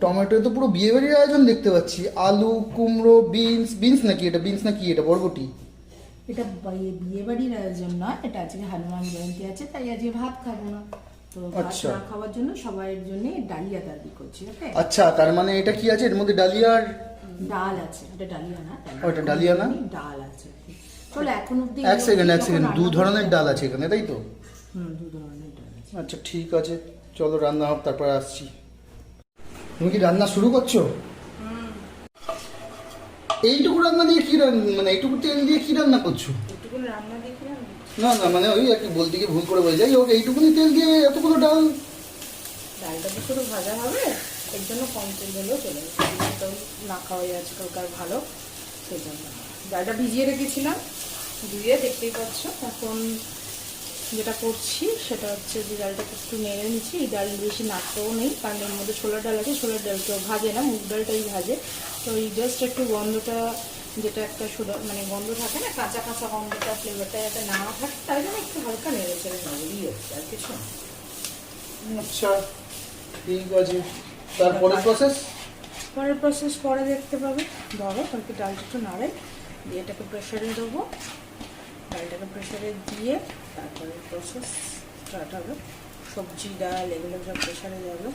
Tomato তো পুরো বিয়ে বাড়ির আয়োজন দেখতে পাচ্ছি। আলু কুমড়ো বিনস বিনস নাকি এটা? বিনস নাকি এটা? বরবটি? এটা বিয়ে- বাড়ির আয়োজন নয় এটা আজকে হনুমান জয়ন্তী আছে তাই আজকে ভাত খাব না। তো ভাত আচ্ছা। না খাওয়ার জন্য সবার জন্য ডালিয়া করছি ওকে? আচ্ছা তার মানে এটা কি আছে? এর মধ্যে ডালিয়ার ডাল আছে ওটা ডালিয়া না ও, এটা ডালিয়া না? ডাল আছে চলো এখন অব্দি এক সেকেন্ড এক সেকেন্ড দু ধরনের ডাল আছে এখানে তাই তো? হুম দু ধরনের ডাল আছে। আচ্ছা ঠিক আছে চলো রান্না হোক তারপর আসছি। তুমি কি রান্না শুরু করছ? এইটুকু রান্না দিয়ে কি রান্না মানে এইটুকু তেল দিয়ে কি রান্না করছ? না না মানে ওই কি বলতে গিয়ে ভুল করে বলে যাই হোক এইটুকুনি তেল দিয়ে এতগুলো ডাল? ডালটা তো শুধু ভাজা হবে এর জন্য কম তেল দিলেও চলে যাবে। না খাওয়াই আজকালকার ভালো সেই জন্য। ডালটা ভিজিয়ে রেখেছিলাম ধুয়ে দেখতেই পাচ্ছ এখন যেটা করছি সেটা হচ্ছে যে ডালটাকে একটু নেড়ে নিচ্ছি। এই ডাল বেশি নাড়তেও নেই কারণ এর মধ্যে ছোলার ডাল আছে ছোলার ডাল কেউ ভাজে না মুগ ডালটাই ভাজে। তো এই জাস্ট একটু গন্ধটা যেটা একটা সুদা মানে গন্ধ থাকে না কাঁচা কাঁচা গন্ধটা ফ্লেভারটা যাতে না থাকে তাই জন্য একটু হালকা নেড়ে চেড়ে নেব। এই হচ্ছে আর কিছু। আচ্ছা ঠিক আছে। তারপরে প্রসেস পরের প্রসেস পরে দেখতে পাবে। ধরো কালকে ডালটা একটু নাড়ে দিয়ে এটাকে প্রেশারে দেবো। ডালটাকে প্রেশারে দিয়ে তারপরে প্রসেস স্টার্ট হবে। সবজি ডাল এগুলো সব প্রেশারে যাবে।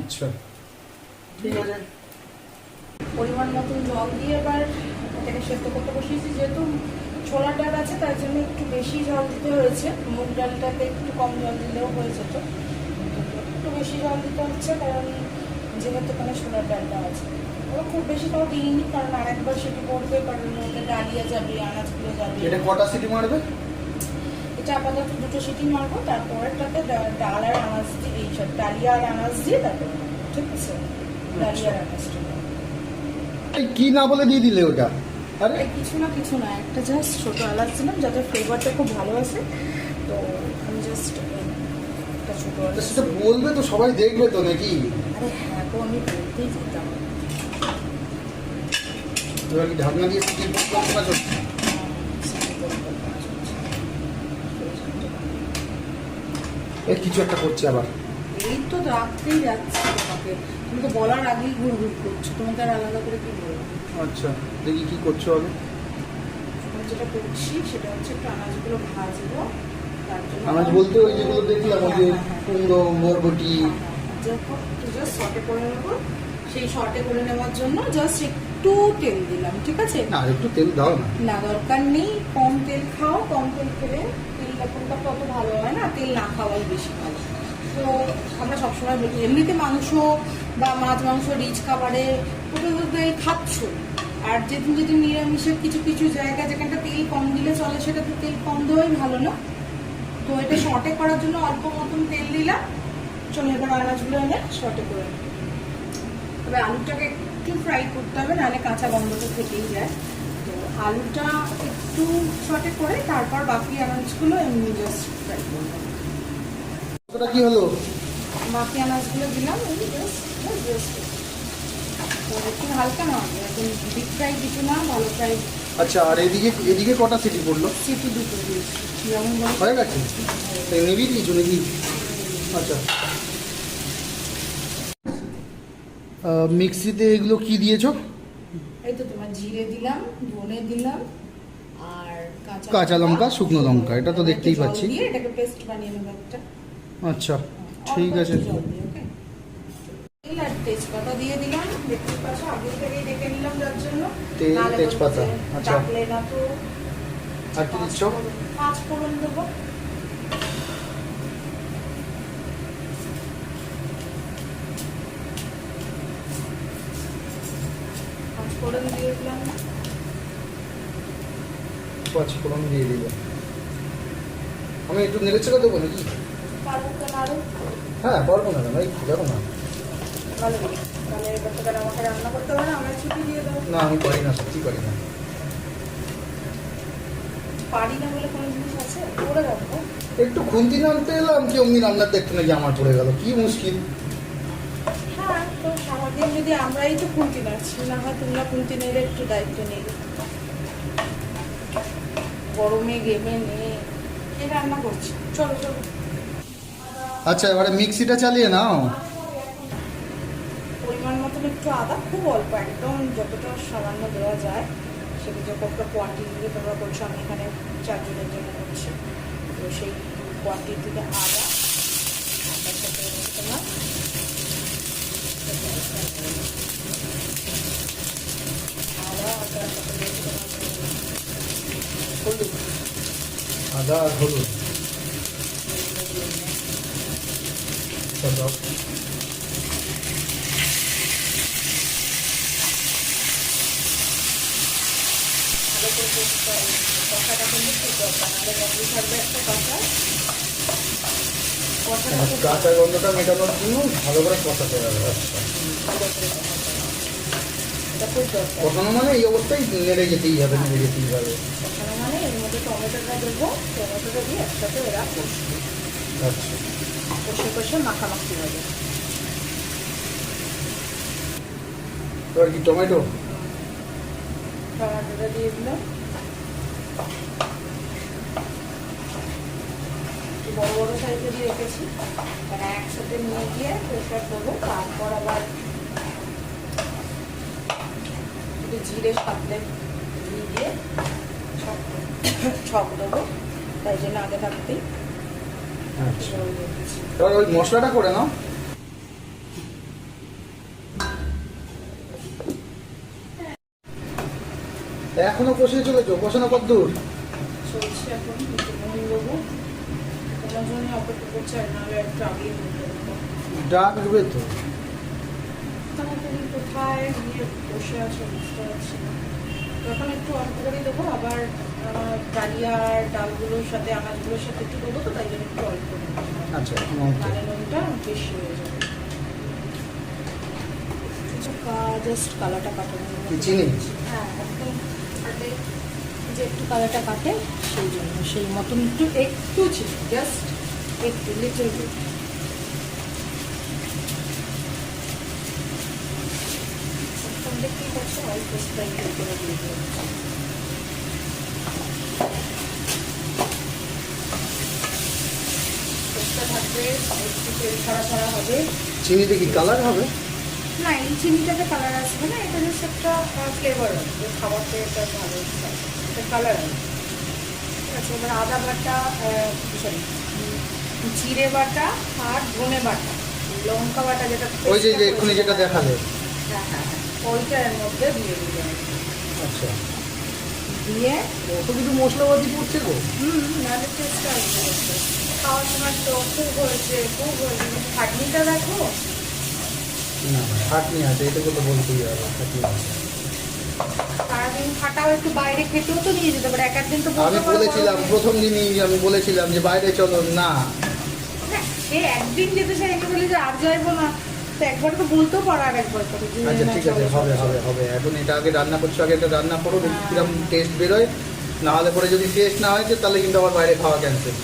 আচ্ছা। পরিমাণ মতন জল দিয়ে এবার এটাকে সেদ্ধ করতে বসিয়েছি। যেহেতু ছোলার ডাল আছে তার জন্য একটু বেশি জল দিতে হয়েছে। মুগ ডালটাতে একটু কম জল দিলেও হয়ে যেত। একটু বেশি জল দিতে হচ্ছে কারণ যেহেতু ওখানে ছোলার ডালটা আছে। ওরা খুব বেশি তাও দিইনি কারণ আরেকবার সেটি পড়বে কারণ ওটা ডালিয়া যাবে আনাজগুলো যাবে। এটা কটা সিটি মারবে? এটা আপাতত দুটো সিটি মারবো তারপরেরটাতে ডাল আর আনাজ দিয়ে এই সব ডালিয়া আর আনাজ দিয়ে তারপরে ঠিক আছে ডালিয়া আর আনাজটা এই কি না বলে দিয়ে দিলে ওটা? আরে কিছু না কিছু না একটা জাস্ট ছোটো এলাচ দিলাম যাতে ফ্লেভারটা খুব ভালো আসে। তো আমি জাস্ট একটা ছোটো এলাচ সেটা বলবে তো সবাই দেখবে তো নাকি? আরে হ্যাঁ তো আমি বলতেই যেতাম ঢাকনা দিয়ে কিছু একটা করছে আবার। এই তো রাখতেই যাচ্ছি তোমাকে। তুমি তো বলার আগেই ঘুর ঘুর করছ। তোমাকে আর আলাদা করে কি বলব? আচ্ছা দেখি কি করছ আগে। যেটা করছি সেটা হচ্ছে একটু আনাজগুলো ভাজবো। আনাজ বলতে ওই যেগুলো দেখলাম ওই যে হ্যাঁ, হ্যাঁ, হ্যাঁ। কুমড়ো বরবটি। জাস্ট শর্টে করে নেব। সেই শর্টে করে নেওয়ার জন্য জাস্ট একটু তেল দিলাম ঠিক আছে? না একটু তেল দাও না। না দরকার নেই। কম তেল খাও কম তেল খেলে এখনটা তত ভালো হয় না, তেল না খাওয়াই বেশি ভালো। তো আমরা সবসময় বলি, এমনিতে মাংস বা মাছ মাংস রিচ খাবারে ওটা তো খাচ্ছ। আর যেদিন যদি নিরামিষের কিছু কিছু জায়গা যেখানটা তেল কম দিলে চলে সেটাতে তেল কম দেওয়াই ভালো না। তো এটা শর্টে করার জন্য অল্প মতন তেল দিলাম। চলে এবার আনাজগুলো এনে শর্টে করে। তবে আলুটাকে একটু ফ্রাই করতে হবে, নাহলে কাঁচা বন্ধ গন্ধটা থেকেই যায়। তো আলুটা একটু শর্টে করে তারপর বাকি আনাজগুলো এমনি জাস্ট ফ্রাই করব। ওটা কি হলো? বাকি আনাজগুলো দিলাম এই জাস্ট জাস্ট একটু হালকা না এখন ডিপ ফ্রাই কিছু না ভালো ফ্রাই আচ্ছা আর এদিকে এদিকে কটা সিটি পড়ল? সিটি দুটো যেমন হয়ে গেছে? নিবি দিয়েছ নাকি? আচ্ছা। মিক্সিতে এগুলো কি দিয়েছ? এই তো তোমার জিরে দিলাম ধনে দিলাম আর কাঁচা কাঁচা লঙ্কা, শুকনো লঙ্কা, এটা তো দেখতেই পাচ্ছি। দিয়ে এটাকে পেস্ট বানিয়ে নেব একটা আচ্ছা ঠিক আছে? তেল আর তেজপাতা দিয়ে দিলাম দেখতে পাচ্ছ আগে থেকে ডেকে নিলাম যার জন্য তেজপাতা, আচ্ছা। ডাকলে না তো আর কি দিচ্ছ পাঁচ ফোড়ন দেবো পাঁচ ফোড়ন দিয়ে দিলাম পাঁচ ফোড়ন দিয়ে দিবে। আমি একটু নেড়ে চেড়ে দেবো নাকি? হ্যাঁ পারব না ভাই দেখো না। আমাকে রান্না করতে হবে না আমরা ছুটি দিয়ে দেবো। না আমি পারি না সত্যি পারি না। পারি না বলে কোনো জিনিস আছে? করে রাখব। একটু খুন্তি নামতে এলাম কি অমনি রান্নার দেখতে নাকি আমার পড়ে গেল? কি মুশকিল। তো যদি আমরাই তো খুঁটি নাড়ছি না হয় তোমরা খুঁটি নেড়ে একটু দায়িত্ব নেবে গরমে গেমে নিয়ে কে রান্না করছি। চলো চলো। আচ্ছা এবারে মিক্সিটা চালিয়ে নাও। পরিমাণ মতন একটু আদা খুব অল্প একদম যতটা সামান্য দেওয়া যায় সেটা যে কতটা কোয়ান্টিটিতে তোমরা করছ আমি এখানে চারজনের জন্য করছি। তো সেই কোয়ান্টিটিতে আদা তোমার আদা আর হলুদ। কাঁচা গন্ধটা মেটানোর জন্য ভালো করে কষাতে হবে। আচ্ছা কষানো মানে এই অবস্থায় নেড়ে যেতেই হবে নেড়ে যেতেই হবে। মানে এর মধ্যে টমেটোটা দেবো টমেটোটা দিয়ে একসাথে এরা কষবে। আচ্ছা। কষে কষে মাখামাখি হবে। এবার কি টমেটো? টমেটোটা দিয়ে দিলাম। বড় বড় সাইজে দিয়ে রেখেছি। মানে একসাথে নিয়ে গিয়ে প্রেশার করব তারপর আবার একটু জিরে সাতলে ঘি দিয়ে ছক দেবো। তাই জন্য আগে থাকতেই আচ্ছা। এবার ওই মশলাটা করে নাও। এখনও কষিয়ে চলেছো? কষানো কত দূর? চলছে এখন দেবো। জন্য অপেক্ষা করছে আর নাহলে একটু আগেই নুন দেবো। ডাক দেবে তো। তাড়াতাড়ি কোথায় গিয়ে বসে আছে বুঝতে পারছি না তখন একটু অল্প করে দেবো আবার ডালিয়ার ডালগুলোর সাথে আনাজগুলোর সাথে একটু দেবো তো তাই জন্য একটু অল্প। আচ্ছা। মানে নুনটা বেশি হয়ে যাবে কিছু জাস্ট কালারটা কাটানো চিনি? হ্যাঁ একদম যে একটু কালারটা কাটে সেই জন্য সেই মতন একটু একটু জাস্ট একটু লিটল দেখতেই পাচ্ছ করে দিয়ে। থাকবে একটু তেল ছাড়া ছাড়া হবে চিনিতে কি কালার হবে? না এই চিনিটাতে কালার আসবে না এটা জাস্ট একটা ফ্লেভার আসবে খাবারটা এটা ভালো এটা কালার আসবে ঠিক আছে এবার আদা বাটা সরি জিরে বাটা আর ধনে বাটা। লঙ্কা বাটা যেটা ওই যে এক্ষুনি যেটা। দেখালে। হ্যাঁ হ্যাঁ হ্যাঁ। ওইটা এর মধ্যে দিয়ে দিবে আচ্ছা। দিয়ে ওটা কিন্তু মশলাপাতি পড়ছে গো? হুম নাহলে টেস্ট আসবে খাওয়ার সময় তো খুব হয়েছে খুব হয়েছে। খাটনিটা দেখো। না খাটনি আছে এটাকে তো বলতেই হবে খাটনি আছে। সারাদিন খাটাও একটু বাইরে খেতেও তো নিয়ে যেতে পারে। এক একদিন তো আমি বলেছিলাম প্রথম দিনই আমি বলেছিলাম যে বাইরে চলো না। সে একদিন যেতে চাই বলে যে আর যাইবো না। তো একবার তো বলতেও পারো আর একবার করে আচ্ছা ঠিক আছে হবে হবে হবে। এখন এটা আগে রান্না করছ আগে এটা রান্না করো দেখি হ্যাঁ। টেস্ট বেরোয়। না হলে পরে যদি টেস্ট না হয়েছে তাহলে কিন্তু আবার বাইরে খাওয়া ক্যান্সেল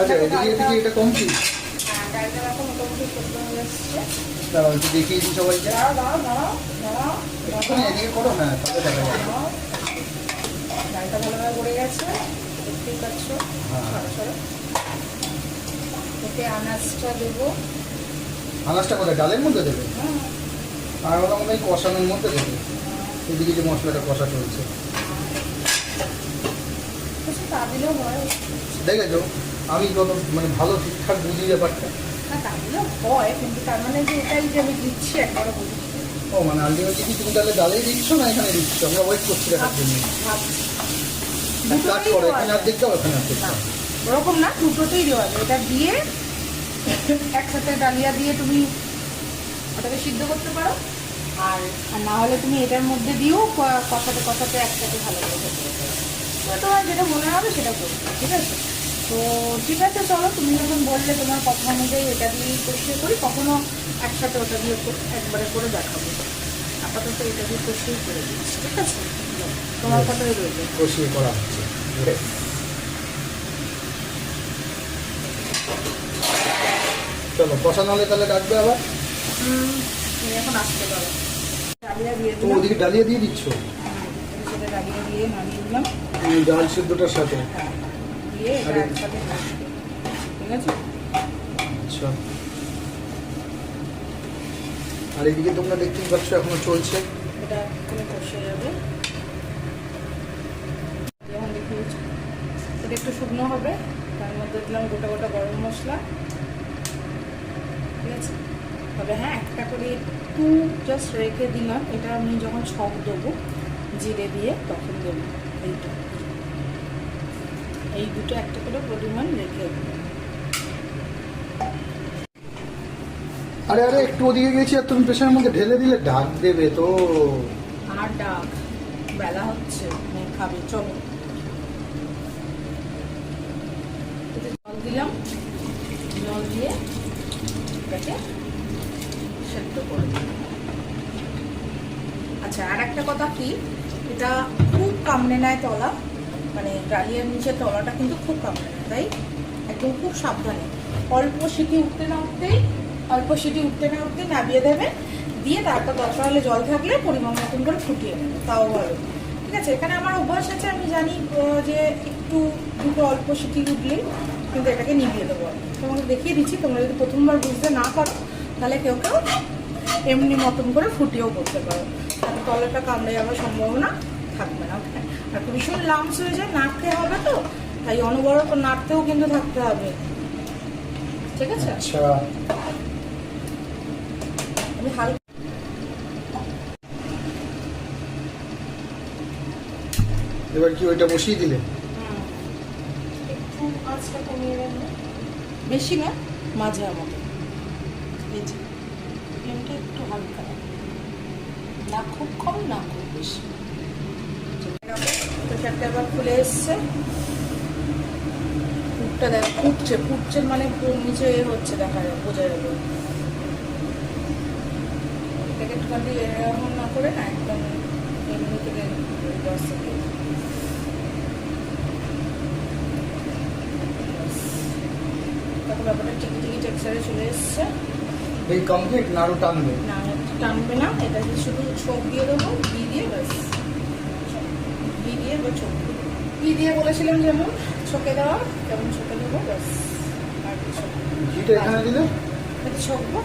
আচ্ছা এদিকে এদিকে এটা হ্যাঁ, হয়ে দেখিয়ে দিই সবাইকে। এদিকে করো হ্যাঁ তাহলে দেখা যাবে। ডালটা ভালোভাবে গেছে দেখতেই পাচ্ছ। হ্যাঁ। এতে আনাজটা দেবো। আনাজটা কোথায়? ডালের মধ্যে দেবে? হ্যাঁ, আর ওটা মনে হয় কষানোর মধ্যে দেবে। এদিকে যে মশলাটা কষা চলছে। দেখেছ আমি কত মানে ভালো ঠিকঠাক বুঝি ব্যাপারটা। হয় কিন্তু তার মানে যে এটাই যে আমি দিচ্ছি একবারও বলি ও মানে আলটিমেটলি কি তুমি তাহলে ডালেই দিচ্ছ না এখানে দিচ্ছ? আমরা ওয়েট করছি দেখার জন্য। কাজ করো এখানে যায়। অর্ধেক দাও এখানে না, দাও ওরকম না দুটোতেই দেওয়া এটা দিয়ে একসাথে ডালিয়া দিয়ে তুমি ওটাকে সিদ্ধ করতে পারো। আর আর না হলে তুমি এটার মধ্যে দিয়েও কষাতে কষাতে একসাথে ভালো করে তো তোমার যেটা মনে হবে সেটা করবে ঠিক আছে? তো ঠিক আছে চলো তুমি যখন বললে তোমার কথা অনুযায়ী এটা দিয়েই কষিয়ে করি কখনো একসাথে ওটা দিয়ে একবারে করে দেখাবো। আপাতত এটা দিয়ে কষিয়েই করে দিচ্ছি ঠিক আছে? তোমার কথাই রইল। কষিয়ে করা হচ্ছে। চলো কষানো হলে তাহলে ডাকবে আবার? এখন আসতে পারো। ডালিয়া দিয়ে তো ওদিকে ডালিয়ে দিয়ে দিচ্ছ? সেটা ডালিয়া দিয়ে নামিয়ে দিলাম। এই ডাল সিদ্ধটার সাথে? আছে? আচ্ছা। আর এদিকে তোমরা দেখতেই পাচ্ছ এখনও চলছে। এটা কষে যাবে। একটু শুকনো হবে। তার মধ্যে দিলাম গোটা গোটা গরম মশলা। আছে তবে হ্যাঁ একটা করে একটু জাস্ট রেখে দিলাম। এটা আমি যখন ছক দেবো জিরে দিয়ে তখন দেবো এইটা। এই দুটো একটা করে পরিমাণ রেখে দেবো। আরে আরে একটু ওদিকে গেছি আর তুমি প্রেশারের মধ্যে ঢেলে দিলে ডাক দেবে তো। আর ডাক বেলা হচ্ছে খাবে চলো এতে জল দিলাম জল দিয়ে এটাকে সেদ্ধ করে দিলাম আচ্ছা আর একটা কথা কি? এটা খুব কামড়ে নেয় তলা। মানে ডালিয়ার নিচে তলাটা কিন্তু খুব কামড়ে নেয়, তাই? একদম খুব সাবধানে। অল্প সিটি উঠতে না উঠতেই, অল্প সিটি উঠতে না উঠতেই নামিয়ে দেবে। দিয়ে তারপর দরকার হলে জল থাকলে পরিমাণ মতন করে ফুটিয়ে নেবে, তাও ভালো। ঠিক আছে, এখানে আমার অভ্যাস আছে, আমি জানি যে একটু, দুটো অল্প সিটি উঠলেই কিন্তু এটাকে নিভিয়ে দেবো আমি। তোমাকে দেখিয়ে দিচ্ছি তোমরা যদি প্রথমবার বুঝতে না পারো তাহলে কেউ কেউ এমনি মতন করে ফুটিয়েও করতে পারো। তাতে তলাটা কামড়ে যাওয়ার সম্ভাবনা থাকবে না ওখানে আর ভীষণ লামস হয়ে যায় নাড়তে হবে তো তাই অনবরত নাড়তেও কিন্তু থাকতে হবে। ঠিক আছে? আচ্ছা। আমি হালকা এবার কি ওইটা বসিয়ে দিলে? হুম, একটু আঁচটা কমিয়ে দেবো বেশি না মাঝে আমাকে এই একটু হালকা। না খুব কম, না খুব বেশি। প্রেশারটা এবার খুলে এসছে। ফুটটা দেখ ফুটছে ফুটছে মানে নিচে হচ্ছে, দেখা যায়, বোঝা যাবে। এটাকে একটুখানি এরকম না করে না, একদম এমনি থেকে দশ সেকেন্ড ব্যাপারটা টিকি টিকি টেক্সারে চলে এসছে। এই কমপ্লিট নাড়ু টানবে? না টানবে না এটা শুধু ছোপ দিয়ে দেবো ঘি দিয়ে ব্যাস। ঘি দিয়ে বা ছোপ দিয়ে। ঘি দিয়ে বলেছিলাম যেমন ছোকে দেওয়া তেমন ছোকে দেবো ব্যাস। আর কিছু ঘিটা এখানে দিলে? এটা ছকবো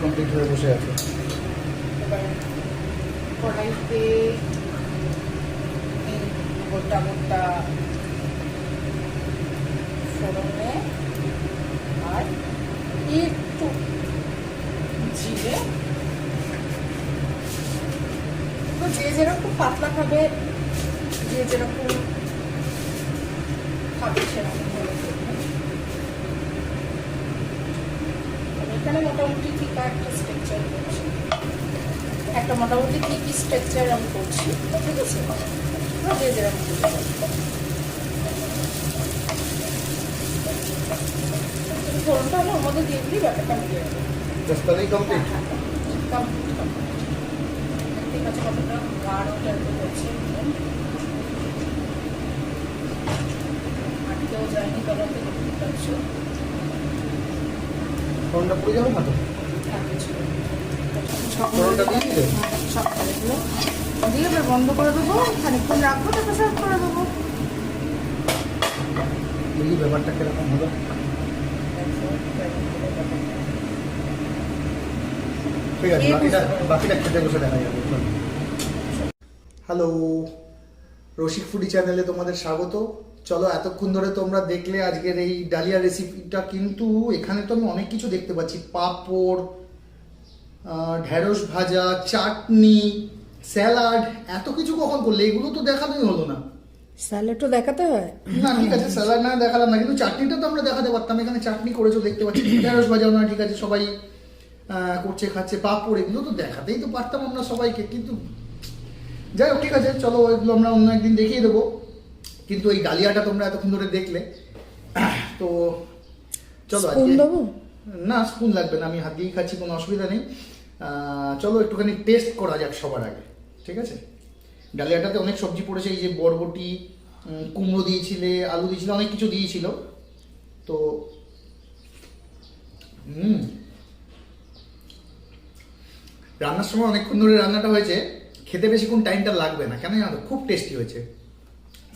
কমপ্লিট হয়ে বসে আছে। কড়াইতে গোটা গোটা ফোড়নে আর একটু জিরে। তো যে যেরকম পাতলা খাবে, যে যেরকম খাবে সেরকম এখানে মোটামুটি ঠিক একটা স্ট্রাকচার করছি? একটা মোটামুটি কি স্ট্রাকচার আমি করছি ঠিক আছে যে যেরকম করতে পারো। দেখতেই পাচ্ছ কতটা গাঢ় টাইপের হচ্ছে আটকেও যায়নি তলাতে পাচ্ছ ফোনটা দিয়ে বন্ধ করে দেবো খানিকক্ষণ রাখব করে দেবো ব্যাপারটা কীরকম হলো? ঠিক আছে বাকিটা বাকিটা খেতে বসে দেখা যাবে হ্যালো রসিক ফুডি চ্যানেলে তোমাদের স্বাগত। চলো এতক্ষণ ধরে তোমরা দেখলে আজকের এই ডালিয়া রেসিপিটা কিন্তু এখানে তো আমি অনেক কিছু দেখতে পাচ্ছি। পাঁপড় ঢেঁড়স ভাজা চাটনি স্যালাড এত কিছু কখন করলে? এগুলো তো দেখানোই হলো না। স্যালাডও দেখাতে হয়। না ঠিক আছে স্যালাড না দেখালাম না কিন্তু চাটনিটা তো আমরা দেখাতে পারতাম। এখানে চাটনি করেছ দেখতে পাচ্ছি। ঢেঁড়স ভাজাও না ঠিক আছে সবাই করছে খাচ্ছে পাপড় এগুলো তো দেখাতেই তো পারতাম আমরা সবাইকে কিন্তু যাই হোক ঠিক আছে চলো এগুলো আমরা অন্য একদিন দেখিয়ে দেবো। কিন্তু এই ডালিয়াটা তোমরা এতক্ষণ ধরে দেখলে। তো চলো না স্পুন লাগবে না আমি হাত দিয়েই খাচ্ছি কোনো অসুবিধা নেই। চলো একটুখানি টেস্ট করা যাক সবার আগে ঠিক আছে? ডালিয়াটাতে অনেক সবজি পড়েছে এই যে বরবটি কুমড়ো দিয়েছিলে আলু দিয়েছিলে অনেক কিছু দিয়েছিল। তো হুম রান্নার সময় অনেকক্ষণ ধরে রান্নাটা হয়েছে খেতে বেশিক্ষণ টাইমটা লাগবে না। কেন জানো খুব টেস্টি হয়েছে।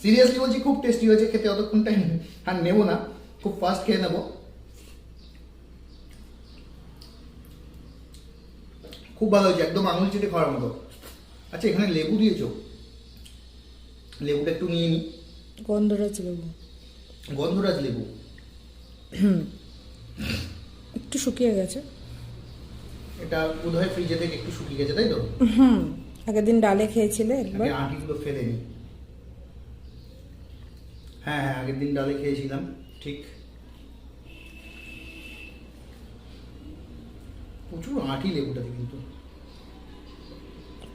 সিরিয়াসলি বলছি খুব টেস্টি হয়েছে খেতে অতক্ষণ টাইম আর নেব না। খুব ফাস্ট খেয়ে নেব। খুব ভালো হয়েছে একদম আঙুল চেটে খাওয়ার মতো। আচ্ছা এখানে লেবু দিয়েছ? লেবুটা একটু নিয়ে নিই গন্ধরাজ লেবু। গন্ধরাজ লেবু। একটু শুকিয়ে গেছে। এটা বোধহয় ফ্রিজে থেকে একটু শুকিয়ে গেছে তাই তো? হুম আগের দিন ডালে খেয়েছিলে একবার? আঁটিগুলো ফেলে নি। হ্যাঁ হ্যাঁ আগের দিন ডালে খেয়েছিলাম ঠিক। প্রচুর আঁটি লেবুটাতে কিন্তু।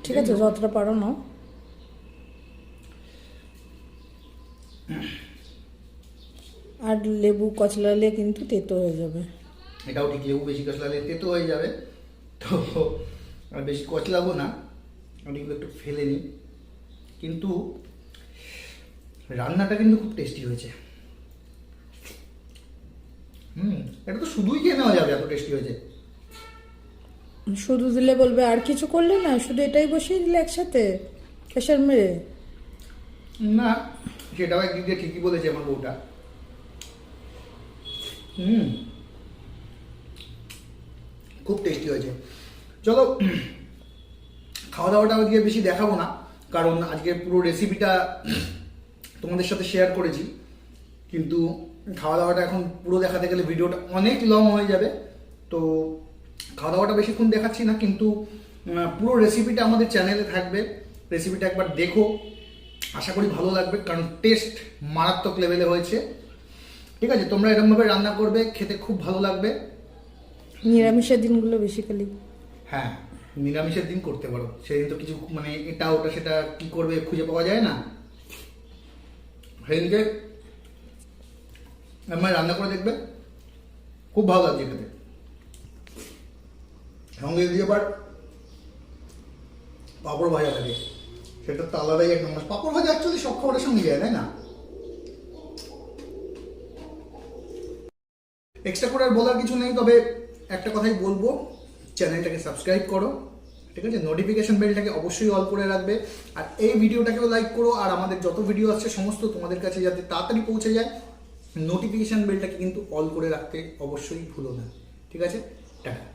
ঠিক আছে যতটা পারো নাও। আর লেবু কচলালে কিন্তু তেতো হয়ে যাবে। এটাও ঠিক লেবু বেশি কচলালে তেতো হয়ে যাবে। তো আর বেশি কচলাবো না আঁটিগুলো একটু ফেলে নিই। কিন্তু রান্নাটা কিন্তু খুব টেস্টি হয়েছে। হুম এটা তো শুধুই খেয়ে নেওয়া যাবে এত টেস্টি হয়েছে। শুধু দিলে বলবে আর কিছু করলে না শুধু এটাই বসিয়ে দিলে একসাথে প্রেশার মেরে। না সেটাও একদিক দিয়ে ঠিকই বলেছে আমার বউটা। হুম খুব টেস্টি হয়েছে। চলো খাওয়া দাওয়াটা আজকে বেশি দেখাবো না, কারণ আজকে পুরো রেসিপিটা তোমাদের সাথে শেয়ার করেছি। কিন্তু খাওয়া দাওয়াটা এখন পুরো দেখাতে গেলে ভিডিওটা অনেক লং হয়ে যাবে। তো খাওয়া দাওয়াটা বেশিক্ষণ দেখাচ্ছি না, কিন্তু পুরো রেসিপিটা আমাদের চ্যানেলে থাকবে। রেসিপিটা একবার দেখো। আশা করি ভালো লাগবে, কারণ টেস্ট মারাত্মক লেভেলে হয়েছে। ঠিক আছে, তোমরা এরকমভাবে রান্না করবে, খেতে খুব ভালো লাগবে। নিরামিষের দিনগুলো বেসিক্যালি হ্যাঁ নিরামিষের দিন করতে পারো। সেদিন তো কিছু মানে এটা ওটা সেটা কি করবে খুঁজে পাওয়া যায় না। সেদিনকে আমার রান্না করে দেখবে। খুব ভালো লাগছে খেতে। সঙ্গে যদি আবার পাঁপড় ভাজা থাকে, সেটা তো আলাদাই এক নম্বর পাঁপড় ভাজা অ্যাকচুয়ালি সব খাবারের সঙ্গে যায়, তাই না? এক্সট্রা করে আর বলার কিছু নেই, তবে একটা কথাই বলব, চ্যানেলটাকে সাবস্ক্রাইব করো, ঠিক আছে? নোটিফিকেশান বেলটাকে অবশ্যই অল করে রাখবে, আর এই ভিডিওটাকেও লাইক করো, আর আমাদের যত ভিডিও আসছে, সমস্ত তোমাদের কাছে যাতে তাড়াতাড়ি পৌঁছে যায় নোটিফিকেশান বেলটাকে কিন্তু অল করে রাখতে অবশ্যই ভুলো না, ঠিক আছে? টাটা।